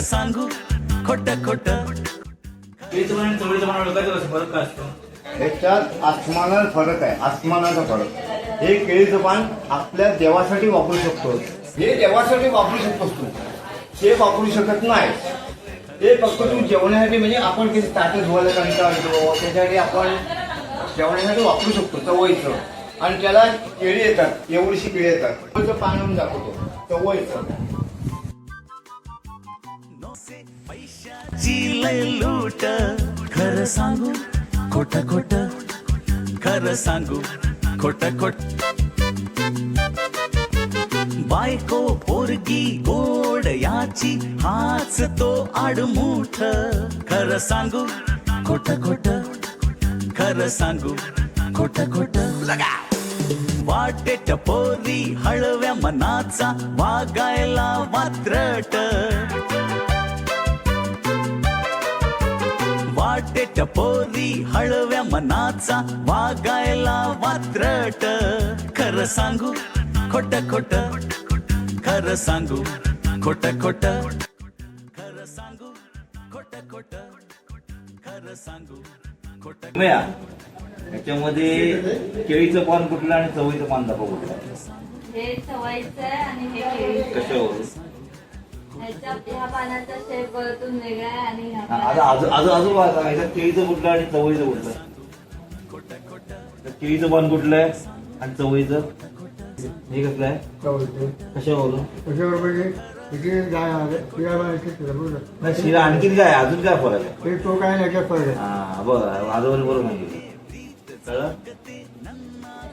सांगू खोट खोट. याच्यात आसमानाचा फरक आहे आसमानाचा फरक. हे केळीचं पान आपल्या देवासाठी वापरू शकतो. हे देवासाठी वापरू शकतोस तू. ते वापरू शकत नाही. ते फक्त तू जेवणासाठी म्हणजे आपण किती ताटे धुवायला कंटाळतो त्याच्यासाठी आपण जेवणासाठी वापरू शकतो चवळीचं. आणि त्याला केळी येतात एवढीशी केळी येतात. पान म्हणून दाखवतो चवळीचं. लय लूट। खरं सांगू खोट खोट। खरं सांगू खोट खोट। बायको पोरगी गोड याची हाच तो आडमुठ। खरं सांगू खोट खोट। खरं सांगू खोट खोट। लगा। वाटे टपोरी हळव्या मनाचा वागायला वात्रट। वाटे टपोरी हळव्या मनाचा वागायला वात्रट. खरं सांगू खोट खोट. खरं सांगू खोट खोट. खरं सांगू खोट खोट. खरं सांगू खोट याच्यामध्ये केळीचं पान कुठलं आणि चवळीचं पान दाखव कुठलं? हे आहे आणि हे कशावर ह्याच्या ह्या पानाचा शेप वरतून वेगळा आहे आणि ह्या आता पानाचा आजू आजू आजोबा सांगायचं केळीचं कुठलं आणि चवळीचं कुठलं तर केळीचं पान कुठलं आहे आणि चवळीचं. हे कसलं आहे? कशावरून नाही शिरा आणखीन काय आहे? अजून काय फरक आहे? तो काय नाही फरक आहे. हा आजोबाने बरोबर कळलं?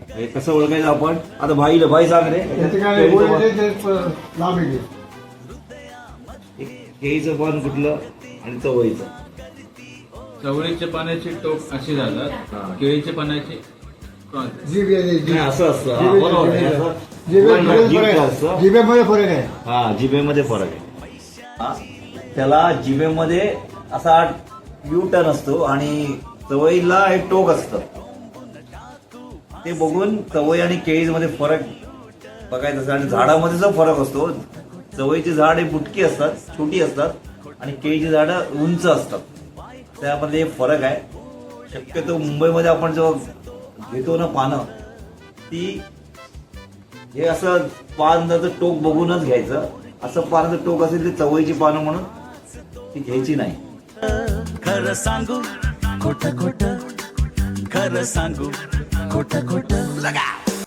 हे कसं ओळखायचं आपण? आता भाईला भाई सांग रे. त्याचे काय केळीचं ते. केळीचं पान कुठलं आणि चवळीचं चवळीच्या पाण्याची टोक अशी हा. जातात केळीच्या पाण्याची क्रॉस जीभ आहे ते, जीभ. नाही, असं असतं हा, जिभे- बरोबर आहे. जिभे- असं जिभेमध्ये जीभ फरक असतं. आहे. जिभेमध्ये फरक आहे हा जिभेमध्ये फरक आहे हा, त्याला जिभेमध्ये असा यू टर्न असतो आणि चवळीला हे टोक असतं ते बघून चवळी आणि केळीमध्ये फरक बघायचा असतो आणि झाडामध्ये जो फरक असतो चवळीची झाड हे बुटकी असतात छोटी असतात आणि केळीची झाडं उंच असतात. त्यामध्ये फरक आहे. शक्यतो मुंबईमध्ये आपण जेव्हा घेतो ना पानं ती हे असं पानाचं टोक बघूनच घ्यायचं. असं पानाचं टोक असेल ते चवळीची पानं म्हणून ती घ्यायची नाही. खरं सांगू खोट खोट खरं सांगू खोट खोट. लगा!